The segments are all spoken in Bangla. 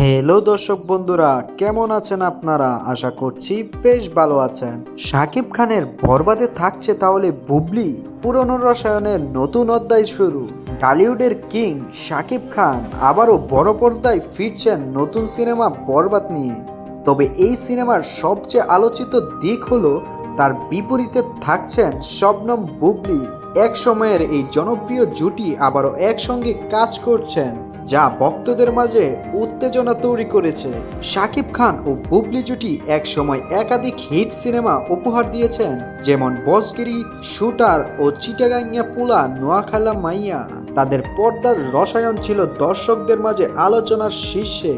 হ্যালো দর্শক বন্ধুরা, কেমন আছেন আপনারা? আশা করছি বেশ ভালো আছেন। শাকিব খানের বরবাদে থাকছে তাহলে বুবলি? পুরনো রসায়নের নতুন অধ্যায় শুরু। টলিউডের কিং শাকিব খান আবারও বড় পর্দায় ফিরছেন নতুন সিনেমা বরবাদ নিয়ে। তবে এই সিনেমার সবচেয়ে আলোচিত দিক হলো, তার বিপরীতে থাকছেন শবনম বুবলি। এক সময়ের এই জনপ্রিয় জুটি আবারও একসঙ্গে কাজ করছেন যা ভক্তদের মাঝে উত্তেজনা তৈরি করেছে। শাকিব খান ও বুবলি জুটি এক সময় একাধিক হিট সিনেমা উপহার দিয়েছেন, যেমন বসগিরি, শুটার ও চিটাগাঙ্গিয়া পুলা, নোয়াখালা মাইয়া। তাদের পর্দার রসায়ন ছিল দর্শকদের মাঝে আলোচনার শীর্ষে।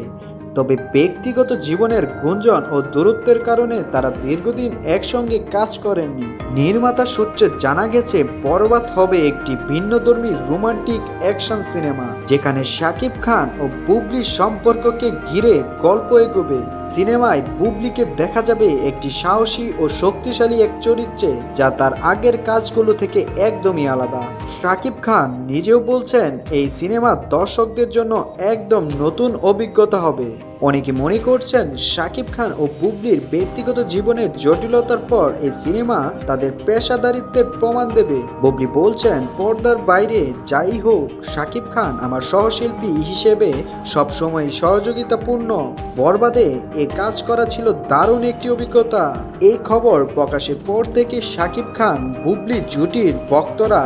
তবে ব্যক্তিগত জীবনের গুঞ্জন ও দূরত্বের কারণে তারা দীর্ঘদিন একসঙ্গে কাজ করেননি। নির্মাতা সূত্রে জানা গেছে, বরবাদ হবে একটি ভিন্নধর্মী রোমান্টিক অ্যাকশন সিনেমা, যেখানে শাকিব খান ও বুবলির সম্পর্ককে ঘিরে গল্প এগোবে। সিনেমায় বুবলিকে দেখা যাবে একটি সাহসী ও শক্তিশালী এক চরিত্রে, যা তার আগের কাজগুলো থেকে একদমই আলাদা। শাকিব খান নিজেও বলছেন, এই সিনেমা দর্শকদের জন্য একদম নতুন অভিজ্ঞতা হবে। অনেকে মনে করছেন শাকিব খান ও বুবলির ব্যক্তিগত জীবনের জটিলতার পর এই সিনেমা তাদের পেশাদারিত্বের প্রমাণ দেবে। বুবলি বলছেন, পর্দার বাইরে যাই হোক, শাকিব খান আমার সহশিল্পী হিসেবে সবসময় সহযোগিতাপূর্ণ। বরবাদে এ কাজ করা ছিল দারুণ একটি অভিজ্ঞতা। এই খবর প্রকাশের পর থেকে শাকিব খান বুবলি জুটির ভক্তরা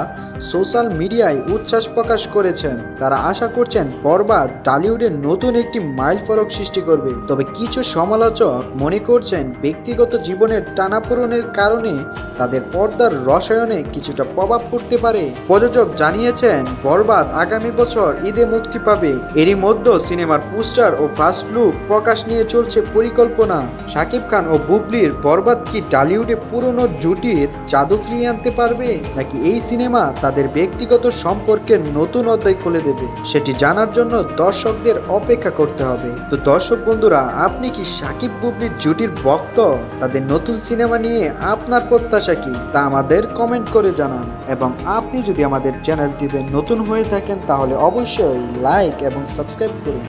সোশ্যাল মিডিয়ায় উচ্ছ্বাস প্রকাশ করেছেন। তারা আশা করছেন বরবাদ টলিউডের নতুন একটি মাইল ফলক সৃষ্টি করবে। তবে কিছু সমালোচক মনে করছেন ব্যক্তিগত জীবনের টানাপোড়েনের কারণে তাদের পর্দার রসায়নে কিছুটা প্রভাব পড়তে পারে। প্রযোজক জানিয়েছেন, বরবাদ আগামী বছর ঈদে মুক্তি পাবে। এরই মধ্যে সিনেমার পোস্টার ও ফার্স্ট লুক প্রকাশ নিয়ে চলছে পরিকল্পনা। শাকিব খান ও বুবলির বরবাদ কি টলিউডে পুরনো জুটির জাদু ফিরিয়ে আনতে পারবে, নাকি এই সিনেমা তাদের ব্যক্তিগত সম্পর্কের নতুন অধ্যায় খুলে দেবে? সেটি জানার জন্য দর্শকদের অপেক্ষা করতে হবে। তো দর্শক বন্ধুরা, আপনি কি সাকিব বুবলির জুটির ভক্ত? তাদের নতুন সিনেমা নিয়ে আপনার প্রত্যাশা কি? তা আমাদের কমেন্ট করে জানান। এবং আপনি যদি আমাদের চ্যানেলটিতে নতুন হয়ে থাকেন, তাহলে অবশ্যই লাইক এবং সাবস্ক্রাইব করুন।